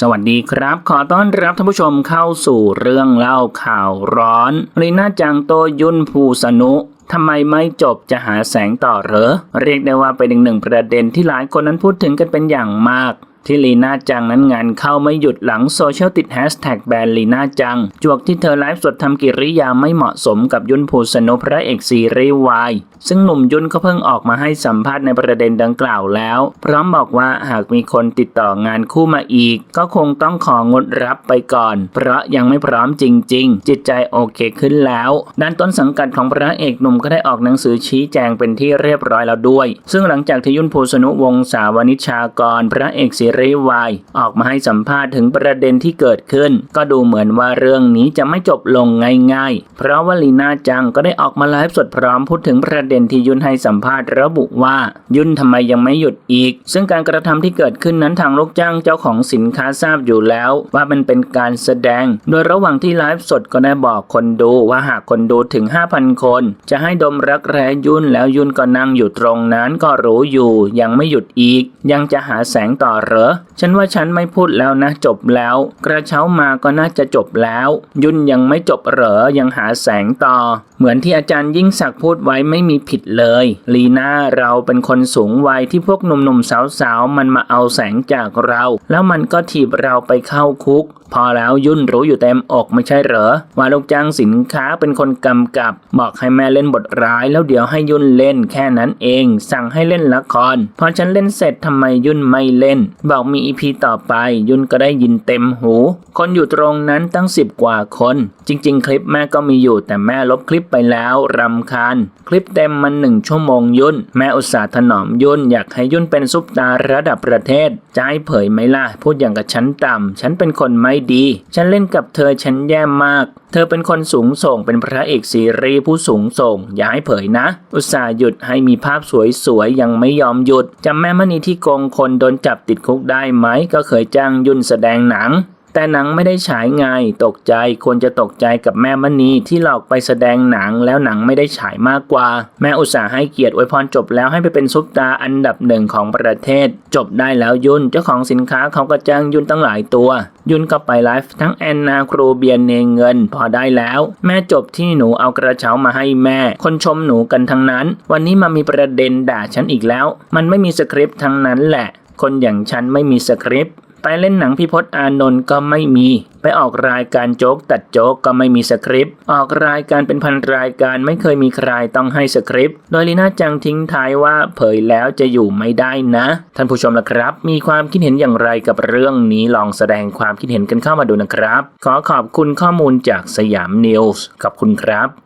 สวัสดีครับ ขอต้อนรับท่านผู้ชมเข้าสู่เรื่องเล่าข่าวร้อนลีน่าจังโตยุนภูสนุทำไมไม่จบจะหาแสงต่อเหรอ เรียกได้ว่าเป็นหนึ่งประเด็นที่หลายคนนั้นพูดถึงกันเป็นอย่างมาก ที่ลีน่าจังนั้นงานเข้าไม่หยุดหลังโซเชียลติดแฮชแท็กแบนลีน่าจัง จวกที่เธอไลฟ์สดทำกิริยาไม่เหมาะสมกับยุนภูสนุพระเอกซีรีส์วายซึ่งหนุ่มยุนก็เพิ่งออกมาให้สัมภาษณ์ในประเด็นดังกล่าวแล้ว พร้อมบอกว่าหากมีคนติดต่องานคู่มาอีก ก็คงต้องของดรับไปก่อน เพราะยังไม่พร้อมจริง ๆ จิตใจโอเคขึ้นแล้ว ด้านต้นสังกัดของพระเอกหนุ่มก็ได้ออกหนังสือชี้แจงเป็นที่เรียบร้อยแล้วด้วย ซึ่งหลังจากที่ยุนภูสนุวงศาวนิชชากร พระเอกซีรีวายออกมาให้สัมภาษณ์ถึงประเด็นที่เกิดขึ้น ก็ดูเหมือนว่าเรื่องนี้จะไม่จบลงง่ายๆ เพราะว่าลีน่าจังก็ได้ออกมาไลฟ์สดพร้อมพูดถึงประเด็นที่ยุนให้สัมภาษณ์ระบุว่า ยุนทำไมยังไม่หยุดอีก ซึ่งการกระทำที่เกิดขึ้นนั้นทางลูกจ้างเจ้าของสินค้าทราบอยู่แล้ว ว่ามันเป็นการแสดง โดยระหว่างที่ไลฟ์สดก็ได้บอกคนดูว่าหากคนดูถึง 5,000 คน จะให้ดมรักแร้ยุนแล้วยุนก็นั่งอยู่ตรงนั้นก็รู้อยู่ ยังไม่หยุดอีก ยังจะหาแสงต่อเหรอ ฉันว่าฉันไม่พูดแล้วนะ จบแล้ว กระเช้ามาก็น่าจะจบแล้ว ยุ่นยังไม่จบเหรอ ยังหาแสงต่อ เหมือนที่อาจารย์ยิ่งศักดิ์พูดไว้ไม่มีผิดเลย ลีน่าเราเป็นคนสูงวัยที่พวกหนุ่มๆสาวๆมันมาเอาแสงจากเรา แล้วมันก็ถีบเราไปเข้าคุกพอแล้วยุ่นรู้อยู่เต็มอกไม่ใช่เหรอ ว่าลูกจ้างสินค้าเป็นคนกำกับ บอกให้แม่เล่นบทร้าย แล้วเดี๋ยวให้ยุ่นเล่นแค่นั้นเอง สั่งให้เล่นละครพอฉันเล่นเสร็จทำไมยุ่นไม่เล่นบอกมีอีพีต่อไปยุ่นก็ได้ยินเต็มหู คนอยู่ตรงนั้นตั้งสิบกว่าคน จริง ๆ คลิปแม่ก็มีอยู่แต่แม่ลบคลิปไปแล้วรำคาญ คลิปเต็มมันหนึ่งชั่วโมงยุ่น แม่อุตส่าห์ถนอมยุ่นอยากให้ยุ่นเป็นซุปตาระดับประเทศจะให้เผยไหมล่ะพูดอย่างกับฉันต่ำฉันเป็นคนไม่ดี ฉันเล่นกับเธอฉันแย่มากเธอเป็นคนสูงส่งเป็นพระเอกซีรีส์ผู้สูงส่ง อย่าให้เผยนะ อุตส่าห์หยุดให้มีภาพสวยๆ ยังไม่ยอมหยุดจำแม่มณีที่โกงคนโดนจับติดคุกได้ไหมก็เคยจ้างยุ่นแสดงหนัง แต่หนังไม่ได้ฉายไงตกใจควรจะตกใจกับแม่มณีที่หลอกไปแสดงหนังแล้วหนังไม่ได้ฉายมากกว่า แม่อุตส่าห์ให้เกียรติอวยพรจบแล้วให้ไปเป็นซุปตาอันดับหนึ่งของประเทศ จบได้แล้วยุนเจ้าของสินค้าเขาก็จ้างยุนตั้งหลายตัว ยุนก็ไปไลฟ์ทั้งแอนนาครูเบียนเนเงิน พอได้แล้ว แม่จบที่หนูเอากระเช้ามาให้แม่ คนชมหนูกันทั้งนั้น วันนี้มามีประเด็นด่าฉันอีกแล้ว มันไม่มีสคริปต์ทั้งนั้นแหละ คนอย่างฉันไม่มีสคริปต์ ไปเล่นหนังพิพศอานนท์ก็ไม่มี ไปออกรายการโจ๊กตัดโจ๊กก็ไม่มีสคริปต์ ออกรายการเป็นพันรายการไม่เคยมีใครต้องให้สคริปต์ โดยลีน่าจังทิ้งท้ายว่าเผยแล้วจะอยู่ไม่ได้นะ ท่านผู้ชมล่ะครับ มีความคิดเห็นอย่างไรกับเรื่องนี้ลองแสดงความคิดเห็นกันเข้ามาดูนะครับ ขอขอบคุณข้อมูลจากสยามนิวส์ขอบคุณครับ